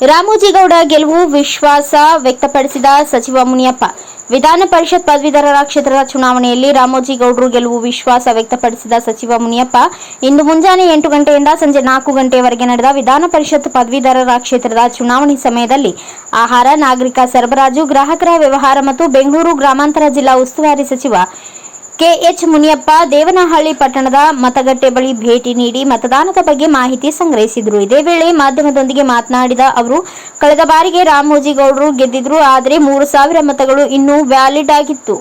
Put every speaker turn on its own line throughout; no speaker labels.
ರಾಮೋಜಿಗೌಡ ಗೆಲುವು ವಿಶ್ವಾಸ ವ್ಯಕ್ತಪಡಿಸಿದ ಸಚಿವ ಮುನಿಯಪ್ಪ. ವಿಧಾನ ಪರಿಷತ್ ಪದವೀಧರರ ಕ್ಷೇತ್ರದ ಚುನಾವಣೆಯಲ್ಲಿ ರಾಮೋಜಿಗೌಡರು ಗೆಲುವು ವಿಶ್ವಾಸ ವ್ಯಕ್ತಪಡಿಸಿದ ಸಚಿವ ಮುನಿಯಪ್ಪ. ಇಂದು ಮುಂಜಾನೆ ಎಂಟು ಗಂಟೆಯಿಂದ ಸಂಜೆ ನಾಲ್ಕು ಗಂಟೆಯವರೆಗೆ ನಡೆದ ವಿಧಾನ ಪರಿಷತ್ ಪದವೀಧರರ ಕ್ಷೇತ್ರದ ಚುನಾವಣೆ ಸಮಯದಲ್ಲಿ ಆಹಾರ, ನಾಗರಿಕ ಸರಬರಾಜು, ಗ್ರಾಹಕರ ವ್ಯವಹಾರ ಮತ್ತು ಬೆಂಗಳೂರು ಗ್ರಾಮಾಂತರ ಜಿಲ್ಲಾ ಉಸ್ತುವಾರಿ ಸಚಿವ ಕೆಎಚ್ ಮುನಿಯಪ್ಪ ದೇವನಹಳ್ಳಿ ಪಟ್ಟಣದ ಮತಗಟ್ಟೆ ಬಳಿ ಭೇಟಿ ನೀಡಿ ಮತದಾನದ ಬಗ್ಗೆ ಮಾಹಿತಿ ಸಂಗ್ರಹಿಸಿದರು. ಇದೇ ವೇಳೆ ಮಾಧ್ಯಮದೊಂದಿಗೆ ಮಾತನಾಡಿದ ಅವರು, ಕಳೆದ ಬಾರಿಗೆ ರಾಮೋಜಿಗೌಡರು ಗೆದ್ದಿದ್ರು, ಆದರೆ ಮೂರು ಸಾವಿರ ಮತಗಳು ಇನ್ನೂ ವ್ಯಾಲಿಡ್ ಆಗಿತ್ತು.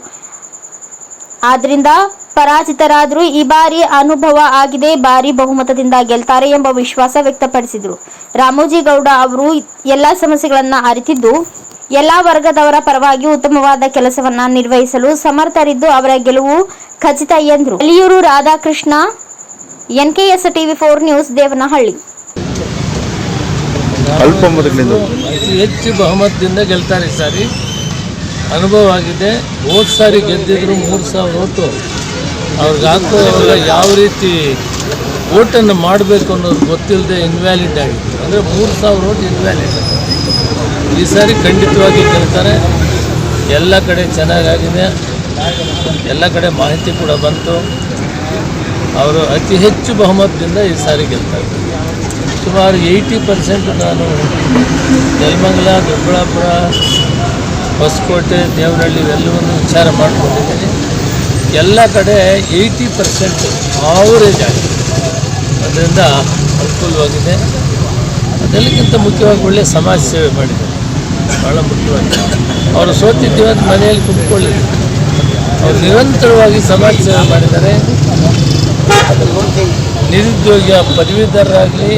ಆದ್ದರಿಂದ ಪರಾಜಿತರಾದರೂ ಈ ಬಾರಿ ಅನುಭವ ಆಗಿದೆ ಬಾರಿ ಬಹುಮತದಿಂದ ಗೆಲ್ತಾರೆ ಎಂಬ ವಿಶ್ವಾಸ ವ್ಯಕ್ತಪಡಿಸಿದರು. ರಾಮೋಜಿಗೌಡ ಅವರು ಎಲ್ಲ ಸಮಸ್ಯೆಗಳನ್ನು ಅರಿತಿದ್ದು ಎಲ್ಲಾ ವರ್ಗದವರ ಪರವಾಗಿ ಉತ್ತಮವಾದ ಕೆಲಸವನ್ನ ನಿರ್ವಹಿಸಲು ಸಮರ್ಥರಿದ್ದು ಅವರ ಗೆಲುವು ಖಚಿತ ಎಂದರು. Aliyur Radhakrishna NKS TV four news Devanahalli.
ಅಲ್ಪ
ಹೆಚ್ಚು ಬಹುಮತದಿಂದ ಗೆಲ್ತಾರೆ ಸಾರಿ. ಅನುಭವ ಆಗಿದೆ. ಹೋದ ಸಾರಿ ಗೆದ್ದಿದ್ರು ಮೂರು ಸಾವಿರ ಓಟು. ಅವ್ರಿಗೆ ಹಾಕುವಾಗ ಯಾವ ರೀತಿ ಓಟನ್ನು ಮಾಡಬೇಕು ಅನ್ನೋದು ಗೊತ್ತಿಲ್ಲದೆ ಇನ್ವ್ಯಾಲಿಡ್ ಆಗಿತ್ತು. ಅಂದರೆ ಮೂರು ಸಾವಿರ ಓಟ್ ಇನ್ವ್ಯಾಲಿಡ್ ಈ ಸಾರಿ ಖಂಡಿತವಾಗಿ ಗೆಲ್ತಾರೆ ಎಲ್ಲ ಕಡೆ ಚೆನ್ನಾಗಾಗಿದೆ. ಎಲ್ಲ ಕಡೆ ಮಾಹಿತಿ ಕೂಡ ಬಂತು. ಅವರು ಅತಿ ಹೆಚ್ಚು ಬಹುಮತದಿಂದ ಈ ಸಾರಿ ಗೆಲ್ತಾರೆ. ಸುಮಾರು ಏಯ್ಟಿ ಪರ್ಸೆಂಟ್ ನಾನು ನೆಲಮಂಗಲ, ದೊಡ್ಡಬಳ್ಳಾಪುರ, ಹೊಸಕೋಟೆ, ದೇವನಹಳ್ಳಿ ಇವೆಲ್ಲವನ್ನು ವಿಚಾರ ಮಾಡ್ಕೊಂಡಿದ್ದೀನಿ. ಎಲ್ಲ ಕಡೆ ಏಯ್ಟಿ ಪರ್ಸೆಂಟ್ ಆವರೇಜ್ ಆಗಿದೆ ಅದರಿಂದ ಅನುಕೂಲವಾಗಿದೆ. ಅದೆಲ್ಲಕ್ಕಿಂತ ಮುಖ್ಯವಾಗಿ ಒಳ್ಳೆಯ ಸಮಾಜ ಸೇವೆ ಮಾಡಿದ್ದಾರೆ. ಭಾಳ ಮುಖ್ಯವಾಗಿ ಅವರು ಸೋತಿದ್ದೀವಿ ಅಂತ ಮನೆಯಲ್ಲಿ ಕುತ್ಕೊಳ್ಳಿ ಅವರು ನಿರಂತರವಾಗಿ ಸಮಾಜ ಸೇವೆ ಮಾಡಿದ್ದಾರೆ. ನಿರುದ್ಯೋಗ ಪದವೀಧರರಾಗಲಿ,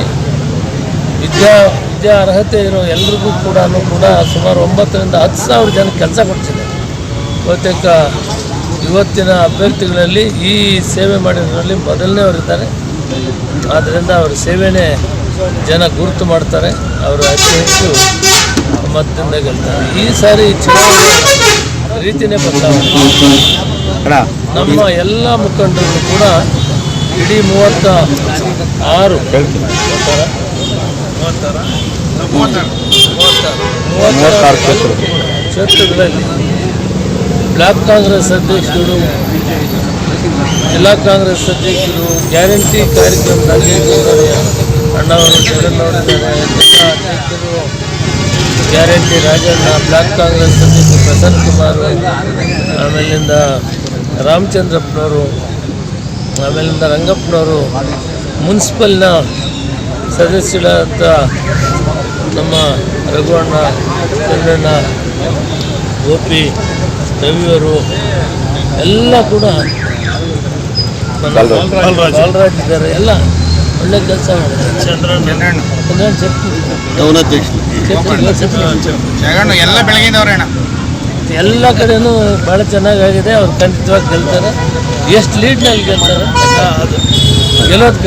ವಿದ್ಯಾ ವಿದ್ಯಾ ಅರ್ಹತೆ ಇರೋ ಎಲ್ರಿಗೂ ಕೂಡ ಕೂಡ ಸುಮಾರು ಒಂಬತ್ತರಿಂದ ಹತ್ತು ಸಾವಿರ ಜನ ಕೆಲಸ ಕೊಡ್ತಿದ್ದಾರೆ. ಬಹುತೇಕ ಇವತ್ತಿನ ಅಭ್ಯರ್ಥಿಗಳಲ್ಲಿ ಈ ಸೇವೆ ಮಾಡಿದ್ರಲ್ಲಿ ಮೊದಲನೇವರಿದ್ದಾರೆ ಆದ್ದರಿಂದ ಅವರ ಸೇವೆನೇ ಜನ ಗುರುತು ಮಾಡ್ತಾರೆ. ಅವರು ಅತಿ ಹೆಚ್ಚು ಮತದಿಂದ ಗೆಲ್ತಾರೆ. ಈ ಸಾರಿ ಚುನಾವಣೆ ರೀತಿನೇ ಬದಲಾವಣೆ. ನಮ್ಮ ಎಲ್ಲ ಮುಖಂಡರು ಕೂಡ ಇಡೀ ಮೂವತ್ತ ಆರು. ಮೂವತ್ತಾರು
ಕ್ಷೇತ್ರ.
ಕ್ಷೇತ್ರಗಳಲ್ಲಿ ಬ್ಲಾಕ್ ಕಾಂಗ್ರೆಸ್ ಅಧ್ಯಕ್ಷರು ಜಿಲ್ಲಾ ಕಾಂಗ್ರೆಸ್ ಅಧ್ಯಕ್ಷರು ಗ್ಯಾರಂಟಿ ಕಾರ್ಯಕ್ರಮದಲ್ಲಿ ಅಣ್ಣವರು ಜಗನ್ನವರಿದ್ದಾರೆ ಜಿಲ್ಲಾ ಅಧ್ಯಕ್ಷರು ಗ್ಯಾರಂಟಿ ರಾಜಣ್ಣ ಬ್ಲಾಕ್ ಕಾಂಗ್ರೆಸ್ ಅಧ್ಯಕ್ಷ ಪ್ರಸನ್ನ ಕುಮಾರ್ ಆಮೇಲಿಂದ ರಾಮಚಂದ್ರಪ್ಪನವರು ಆಮೇಲಿಂದ ರಂಗಪ್ಪನವರು ಮುನ್ಸಿಪಲ್ನ ಸದಸ್ಯರಾದ ನಮ್ಮ ರಘುವಣ್ಣ ಚಂದ್ರಣ್ಣ ಗೋಪಿ ರವಿಯವರು ಎಲ್ಲ ಕೂಡ
ಬಾಲರಾಜ್.
ಇದ್ದಾರೆ. ಎಲ್ಲ ಒಳ್ಳೆ ಕೆಲಸ ಮಾಡಿದ್ದಾರೆ. ಚಂದ್ರಣ್ಣ. ಶಕ್ತಿ
ಎಲ್ಲ ಬೆಳಗಿನವ್ರೆ
ಎಲ್ಲ ಕಡೆನೂ ಭಾಳ ಚೆನ್ನಾಗಾಗಿದೆ ಅವ್ರು ಖಂಡಿತವಾಗಿ ಗೆಲ್ತಾರೆ. ಎಷ್ಟು ಲೀಡ್ನಲ್ಲಿ ಗೆಲ್ತಾರೆ? ಅದು. ಗೆಲ್ಲೋದು